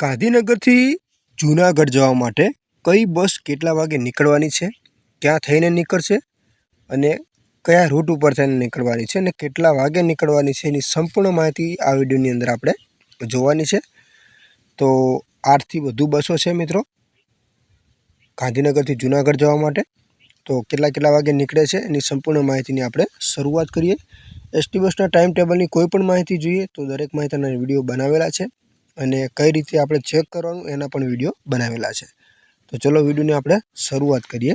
ગાંધીનગરથી જૂનાગઢ જવા માટે કઈ બસ કેટલા વાગે નીકળવાની છે? ક્યાં થઈને નીકળશે? અને કયા રૂટ ઉપર થઈને નીકળવાની છે? અને કેટલા વાગે નીકળવાની છે? એની સંપૂર્ણ માહિતી આ વિડીયોની અંદર આપણે જોવાની છે. તો આઠથી વધુ બસો છે મિત્રો. ગાંધીનગરથી જૂનાગઢ જવા માટે. તો કેટલા કેટલા વાગે નીકળે છે? એની સંપૂર્ણ માહિતીની આપણે શરૂઆત કરીએ. એસટી બસના ટાઈમ ટેબલની કોઈ પણ માહિતી જોઈએ તો દરેક માહિતીના વીડિયો બનાવેલા છે. અને કઈ રીતે આપણે ચેક કરવાનું એના પણ વીડિયો બનાવેલા છે. તો ચલો વિડીયોની આપણે શરૂઆત કરીએ.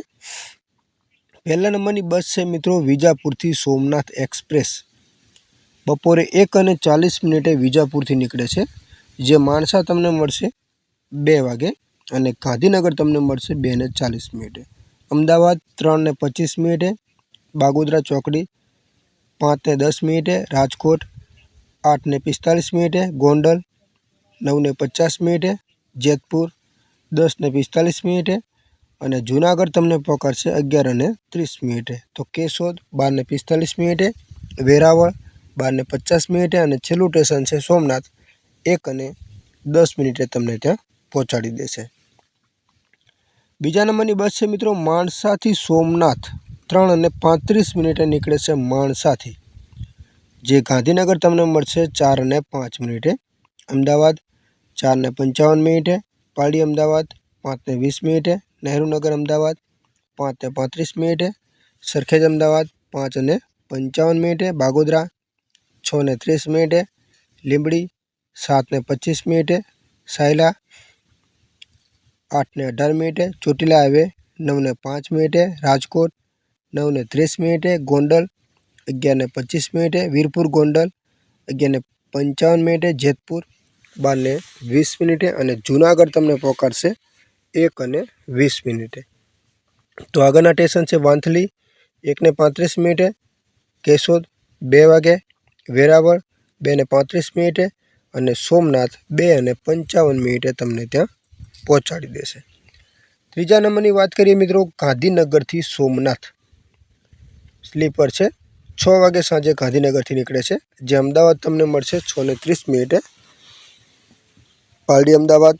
પહેલા નંબરની બસ છે મિત્રો વિજાપુરથી સોમનાથ એક્સપ્રેસ. બપોરે એક અને ચાલીસ મિનિટે વિજાપુરથી નીકળે છે. જે માણસા તમને મળશે બે વાગે અને ગાંધીનગર તમને મળશે બે ને ચાલીસ મિનિટે. અમદાવાદ ત્રણ ને પચીસ મિનિટે, બાગોદરા ચોકડી પાંચ ને દસ મિનિટે, રાજકોટ આઠ ને પિસ્તાલીસ મિનિટે, ગોંડલ નવ ને પચાસ મિનિટે, જેતપુર દસને પિસ્તાલીસ મિનિટે અને જૂનાગઢ તમને પકડશે અગિયાર અને ત્રીસ મિનિટે. તો કેશોદ બારને પિસ્તાલીસ મિનિટે, વેરાવળ બારને પચાસ મિનિટે અને છેલ્લું સ્ટેશન છે સોમનાથ એક અને દસ મિનિટે તમને ત્યાં પહોંચાડી દેશે. બીજા નંબરની બસ છે મિત્રો માણસાથી સોમનાથ ત્રણ અને પાંત્રીસ મિનિટે નીકળે છે માણસાથી. જે ગાંધીનગર તમને મળશે ચાર અને પાંચ મિનિટે. અમદાવાદ ચાર ને પંચાવન મિનિટે પાલડી અમદાવાદ પાંચ ને વીસ મિનિટે નહેરુનગર અમદાવાદ પાંચ ને પાંત્રીસ મિનિટે, સરખેજ અમદાવાદ પાંચ અને પંચાવન મિનિટે, બાગોદરા છ ને ત્રીસ મિનિટે, લીંબડી સાત ને પચીસ મિનિટે, સાયલા આઠ ને અઢાર મિનિટે, ચોટીલા હાઈવે નવ ને પાંચ મિનિટે, રાજકોટ નવ ને ત્રીસ મિનિટે, ગોંડલ અગિયાર ને પચીસ મિનિટે, વીરપુર ગોંડલ અગિયાર ને પંચાવન મિનિટે, જેતપુર બાર ને વીસ મિનિટે અને જૂનાગઢ તમને પહોંચાડશે એક અને વીસ મિનિટે. તો આગળના સ્ટેશન છે વાંથલી, એકને પાંત્રીસ મિનિટે, કેશોદ બે વાગે, વેરાવળ બે ને પાંત્રીસ મિનિટે અને સોમનાથ બે અને પંચાવન મિનિટે તમને ત્યાં પહોંચાડી દેશે. ત્રીજા નંબરની વાત કરીએ મિત્રો, ગાંધીનગરથી સોમનાથ. સ્લીપર છે, છ વાગે સાંજે ગાંધીનગરથી નીકળે છે. જે અમદાવાદ તમને મળશે છ ને ત્રીસ મિનિટે પાલડી અમદાવાદ,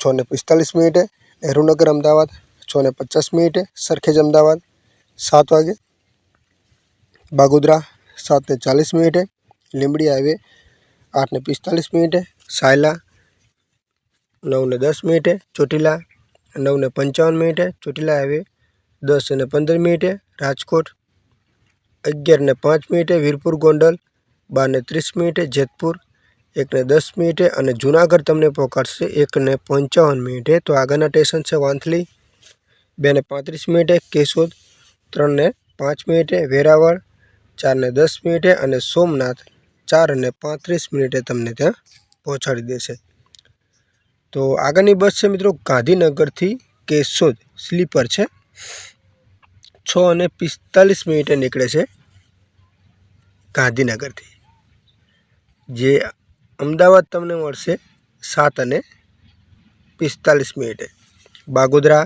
છ ને પિસ્તાલીસ મિનિટે. નહેરુનગર અમદાવાદ, છ ને પચાસ મિનિટે. સરખેજ અમદાવાદ, સાત વાગે. બાગોદરા, સાત ને ચાલીસ મિનિટે. લીંબડી હાઈવે, આઠ ને પિસ્તાલીસ મિનિટે. સાયલા, નવ ને દસ મિનિટે. ચોટીલા, નવ ને પંચાવન મિનિટે. ચોટીલા હાઈવે, દસ અને પંદર મિનિટે. રાજકોટ, અગિયાર ને પાંચ મિનિટે. વીરપુર ગોંડલ, બાર ને ત્રીસ મિનિટે. જેતપુર એક ને દસ મિનિટે અને જુનાગઢ તમને પહોંચાડશે એકને પંચાવન મિનિટે. તો આગળના સ્ટેશન છે વાંથલી, બેને પાંત્રીસ મિનિટે, કેશોદ ત્રણને પાંચ મિનિટે, વેરાવળ ચારને દસ મિનિટે અને સોમનાથ ચાર અને પાંત્રીસ મિનિટે તમને ત્યાં પહોંચાડી દેશે. તો આગળની બસ છે મિત્રો ગાંધીનગરથી કેશોદ. સ્લીપર છે. છ અને પિસ્તાલીસ મિનિટે નીકળે છે ગાંધીનગરથી. જે અમદાવાદ તમને મળશે સાત અને પિસ્તાલીસ મિનિટે. બાગોદરા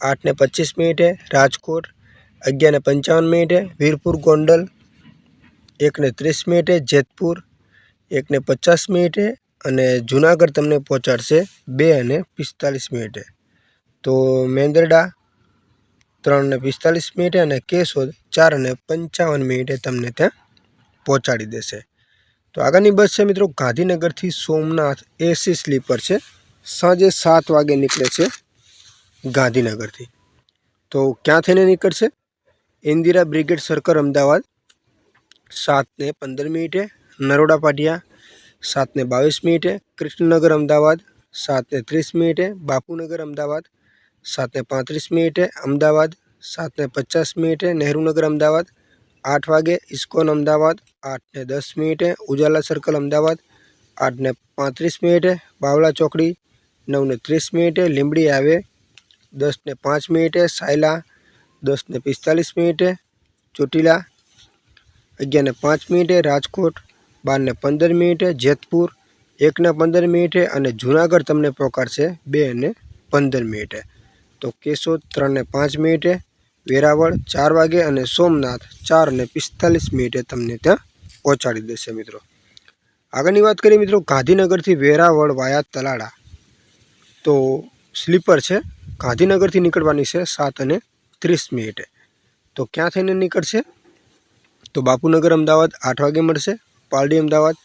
આઠ ને પચીસ મિનિટે, રાજકોટ અગિયાર ને પંચાવન મિનિટે, વીરપુર ગોંડલ એક ને ત્રીસ મિનિટે, જેતપુર એક ને પચાસ મિનિટે અને જુનાગઢ તમને પહોંચાડશે બે અને પિસ્તાલીસ મિનિટે. તો મેંદરડા ત્રણ ને પિસ્તાલીસ મિનિટે અને કેશોદ ચાર અને પંચાવન મિનિટે તમને ત્યાં પહોંચાડી દેશે. તો આગળની બસ છે મિત્રો ગાંધીનગરથી સોમનાથ એસી સ્લીપર છે. સાંજે સાત વાગે નીકળે છે ગાંધીનગરથી. તો ક્યાં થઈને નીકળશે? ઇન્દિરા બ્રિગેડ સર્કલ અમદાવાદ સાત ને પંદર મિનિટે. નરોડા પાટિયા સાત ને બાવીસ મિનિટે. કૃષ્ણનગર અમદાવાદ સાત ને ત્રીસ મિનિટે. બાપુનગર અમદાવાદ સાત ને પાંત્રીસ મિનિટે. અમદાવાદ સાત ને પચાસ મિનિટે. નહેરુનગર અમદાવાદ આઠ વાગે ઇસ્કોન અમદાવાદ આઠ ને દસ મિનિટે ઉજાલા સર્કલ અમદાવાદ આઠ ને પાંત્રીસ મિનિટે બાવળા ચોકડી નવ ને ત્રીસ મિનિટે લીંબડી આવે દસ ને પાંચ મિનિટે સાયલા દસ ને પિસ્તાલીસ મિનિટે ચોટીલા અગિયાર ને પાંચ મિનિટે રાજકોટ બાર ને પંદર મિનિટે જેતપુર એક ને પંદર મિનિટે અને જૂનાગઢ તમને પહોંચાડશે બે અને પંદર મિનિટે. તો કેશોદ ત્રણ ને પાંચ મિનિટે વેરાવળ ચાર વાગે અને સોમનાથ ચાર અને પિસ્તાલીસ મિનિટે તમને ત્યાં પહોંચાડી દેશે મિત્રો. આગળની વાત કરીએ મિત્રો, ગાંધીનગરથી વેરાવળ વાયા તલાડા તો સ્લીપર છે, ગાંધીનગરથી નીકળવાની છે સાત અને ત્રીસ મિનિટે. તો ક્યાં થઈને નીકળશે? તો બાપુનગર અમદાવાદ આઠ વાગે મળશે, પાલડી અમદાવાદ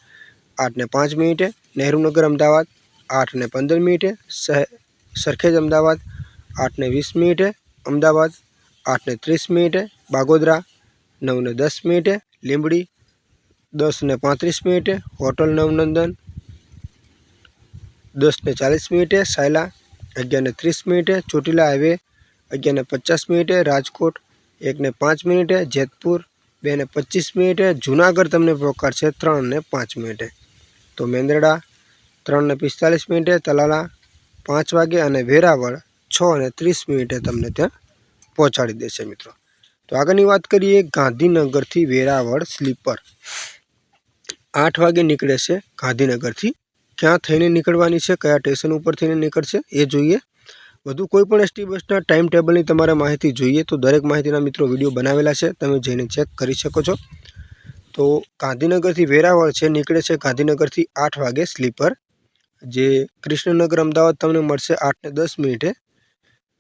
આઠ ને પાંચ મિનિટે નહેરુનગર અમદાવાદ આઠ ને પંદર મિનિટે સરખેજ અમદાવાદ આઠ ને વીસ મિનિટે, અમદાવાદ આઠ ને ત્રીસ મિનિટે, બાગોદરા નવ ને દસ મિનિટે, લીંબડી દસ ને પાંત્રીસ મિનિટે, હોટલ નવનંદન દસ ને ચાલીસ મિનિટે, સાયલા અગિયાર ને ત્રીસ મિનિટે, ચોટીલા હાઈવે અગિયાર ને પચાસ મિનિટે, રાજકોટ એક ને પાંચ મિનિટે, જેતપુર બે ને પચીસ મિનિટે, જુનાગઢ તમને છે ત્રણ ને પાંચ મિનિટે. તો મેંદરડા ત્રણ ને પિસ્તાલીસ મિનિટે, તલાલા પાંચ વાગે અને વેરાવળ છ અને ત્રીસ મિનિટે તમને ત્યાં પહોંચાડી દેશે મિત્રો. તો આગળની વાત કરીએ ગાંધીનગરથી વેરાવળ સ્લીપર. આઠ વાગે નીકળે છે ગાંધીનગરથી. ક્યાં થઈને નીકળવાની છે, કયા સ્ટેશન ઉપર થઈને નીકળશે એ જોઈએ. વધુ કોઈ પણ એસટી બસના ટાઈમ ટેબલની તમારે માહિતી જોઈએ તો દરેક માહિતીના મિત્રો વીડિયો બનાવેલા છે, તમે જઈને ચેક કરી શકો છો. તો ગાંધીનગરથી વેરાવળ છે, નીકળે છે ગાંધીનગરથી આઠ વાગે સ્લીપર. જે કૃષ્ણનગર અમદાવાદ તમને મળશે આઠ ને દસ મિનિટે.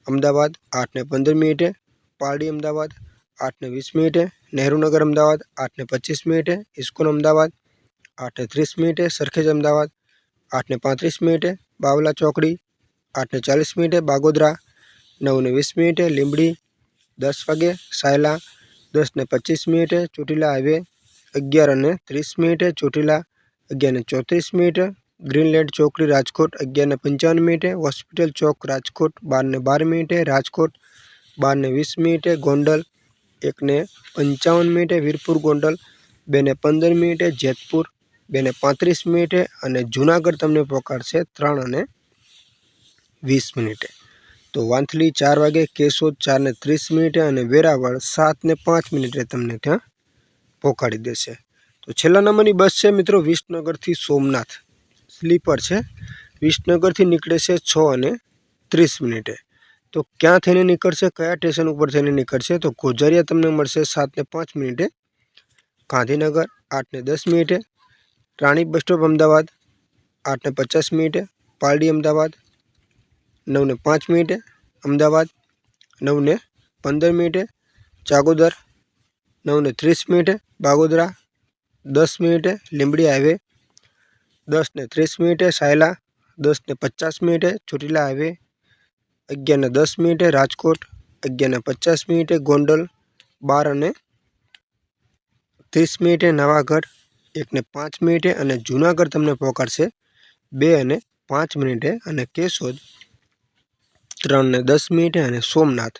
અમદાવાદ આઠ ને પંદર મિનિટે. પારડી, અમદાવાદ આઠ ને વીસ મિનિટે. નહેરુનગર અમદાવાદ આઠ ને પચીસ મિનિટે. ઇસ્કોન, અમદાવાદ આઠ ને ત્રીસ મિનિટે. સરખેજ, અમદાવાદ આઠ ને પાંત્રીસ મિનિટે. બાવલા ચોકડી આઠ ને ચાલીસ મિનિટે. બાગોદરા નવ ને વીસ મિનિટે. લીંબડી, દસ વાગે. સાયલા દસ ને પચીસ મિનિટે. ચોટીલા હાઈવે અગિયાર અને ત્રીસ મિનિટે. ચોટીલા અગિયાર ને ચોત્રીસ મિનિટે. ગ્રીનલેન્ડ ચોકડી રાજકોટ અગિયારને પંચાવન મિનિટે, હોસ્પિટલ ચોક રાજકોટ બારને બાર મિનિટે, રાજકોટ બારને વીસ મિનિટે, ગોંડલ એકને પંચાવન મિનિટે, વીરપુર ગોંડલ બેને પંદર મિનિટે, જેતપુર બેને પાંત્રીસ મિનિટે અને જુનાગઢ તમને પહોંચાડશે ત્રણ અને વીસ મિનિટે. તો વાંથલી ચાર વાગે, કેશોદ ચારને ત્રીસ મિનિટે અને વેરાવળ સાતને પાંચ મિનિટે તમને ત્યાં પહોંચાડી દેશે. તો છેલ્લા નંબરની બસ છે મિત્રો વિસનગરથી સોમનાથ. સ્લીપર છે. વિસનગરથી નીકળે છે છ અને ત્રીસ મિનિટે. તો ક્યાં થઈને નીકળશે? કયા સ્ટેશન ઉપર થઈને નીકળશે? તો ગોઝારિયા તમને મળશે સાત ને પાંચ મિનિટે. ગાંધીનગર આઠ ને દસ મિનિટે. રાણી બસ સ્ટોપ અમદાવાદ આઠ ને પચાસ મિનિટે. પાલડી અમદાવાદ નવ ને પાંચ મિનિટે. અમદાવાદ નવ ને પંદર મિનિટે. ચાગોદર નવ ને ત્રીસ મિનિટે. બાગોદરા દસ મિનિટે. લીંબડી હાઈવે દસ ને ત્રીસ મિનિટે સાયલા દસ ને પચાસ મિનિટે ચોટીલા હાઈવે અગિયાર ને દસ મિનિટે રાજકોટ અગિયાર ને પચાસ મિનિટે ગોંડલ બાર અને ત્રીસ મિનિટે નવાગઢ એક ને પાંચ મિનિટે અને જુનાગઢ તમને પહોંચાડશે બે અને પાંચ મિનિટે અને કેશોદ ત્રણ ને દસ મિનિટે અને સોમનાથ,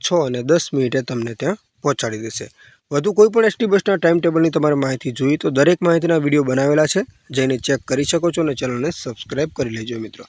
છ અને દસ મિનિટે તમને ત્યાં પહોંચાડી દેશે. વધુ કોઈપણ એસટી બસના ટાઈમ ટેબલની તમારે માહિતી જોઈએ તો દરેક માહિતીના વીડિયો બનાવેલા છે. જઈને ચેક કરી શકો છો અને ચેનલને સબસ્ક્રાઈબ કરી લેજો મિત્રો.